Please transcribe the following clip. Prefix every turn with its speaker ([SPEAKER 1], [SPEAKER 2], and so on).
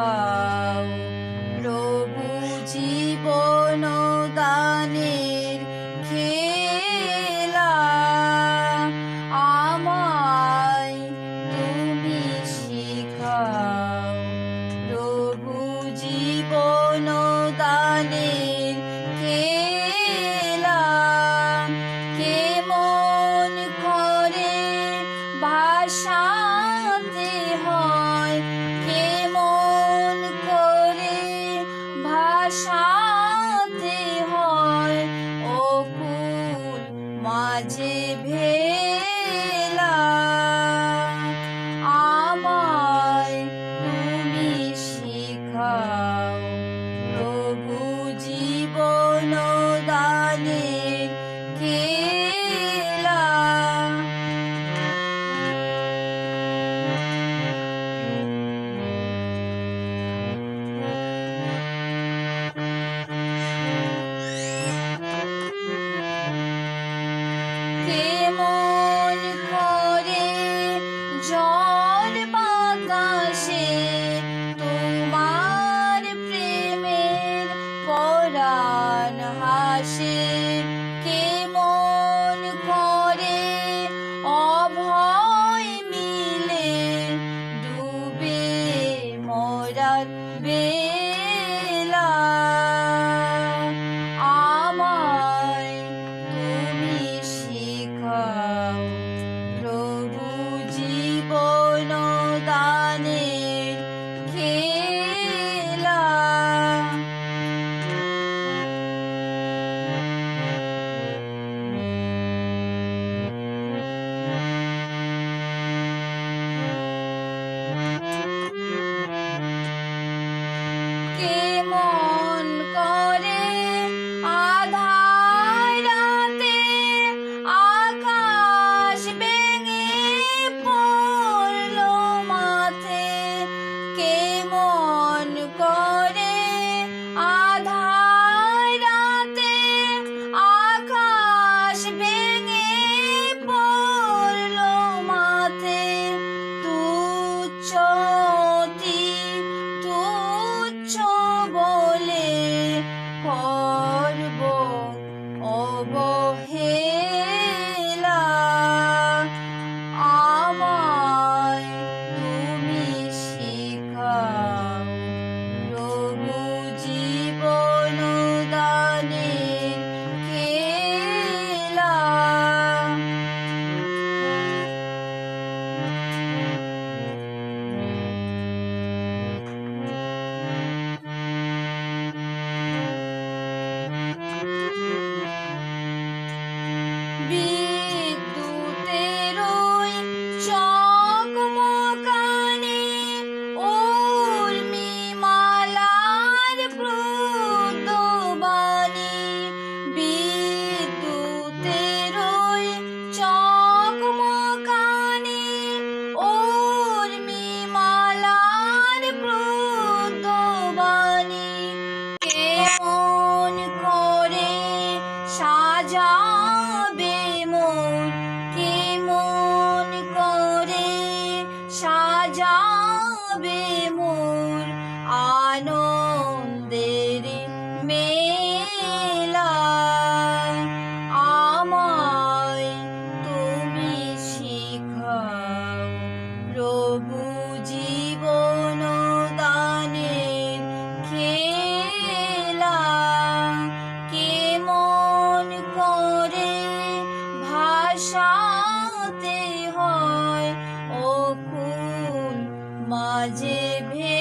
[SPEAKER 1] Bye. Imagine. Be. আনন্দের মেলা। তুমি দানে খেলা। কেমন করে ভাষাতে হয় মাঝে ভে